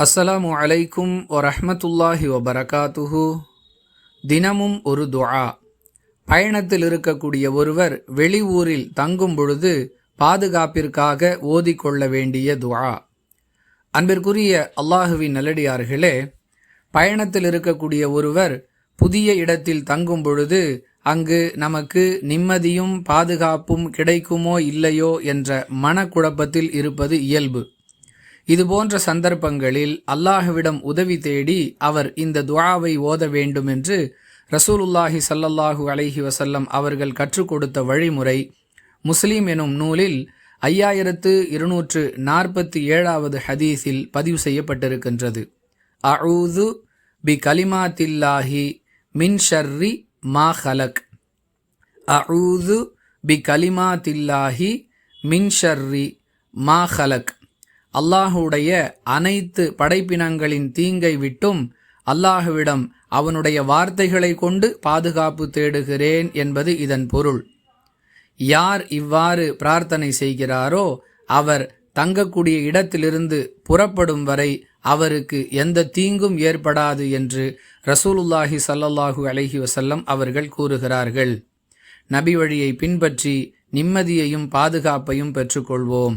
அஸ்ஸலாமு அலைக்கும் வரஹ்மத்துல்லாஹி வபரகாத்துஹு. தினமும் ஒரு துஆ. பயணத்தில் இருக்கக்கூடிய ஒருவர் வெளியூரில் தங்கும் பொழுது பாதுகாப்பிற்காக ஓதிக்கொள்ள வேண்டிய துஆ. அன்பிற்குரிய அல்லாஹுவின் நல்லடியார்களே பயணத்தில் இருக்கக்கூடிய ஒருவர் புதிய இடத்தில் தங்கும் பொழுது அங்கு நமக்கு நிம்மதியும் பாதுகாப்பும் கிடைக்குமோ இல்லையோ என்ற மனக்குழப்பத்தில் இருப்பது இயல்பு. இதுபோன்ற சந்தர்ப்பங்களில் அல்லாஹுவிடம் உதவி தேடி அவர் இந்த துவாவை ஓத வேண்டும் என்று ரசூலுல்லாஹி சல்லல்லாஹு அலைஹி வசல்லம் அவர்கள் கற்றுக் கொடுத்த வழிமுறை முஸ்லீம் எனும் நூலில் ஐயாயிரத்து இருநூற்று நாற்பத்தி ஏழாவது ஹதீஸில் பதிவு செய்யப்பட்டிருக்கின்றது. அஊது பி கலிமாத்தில்லாஹி மின் ஷர்ரி மா ஹலக். அஊது பி கலிமாத்தில்லாஹி மின் ஷர்ரி மா ஹலக். அல்லாஹுடைய அனைத்து படைப்பினங்களின் தீங்கை விட்டும் அல்லாஹுவிடம் அவனுடைய வார்த்தைகளை கொண்டு பாதுகாப்பு தேடுகிறேன் என்பது இதன் பொருள். யார் இவ்வாறு பிரார்த்தனை செய்கிறாரோ அவர் தங்கக்கூடிய இடத்திலிருந்து புறப்படும் வரை அவருக்கு எந்த தீங்கும் ஏற்படாது என்று ரசூலுல்லாஹி சல்லல்லாஹு அலஹி வசல்லம் அவர்கள் கூறுகிறார்கள். நபி வழியை பின்பற்றி நிம்மதியையும் பாதுகாப்பையும் பெற்றுக்கொள்வோம்.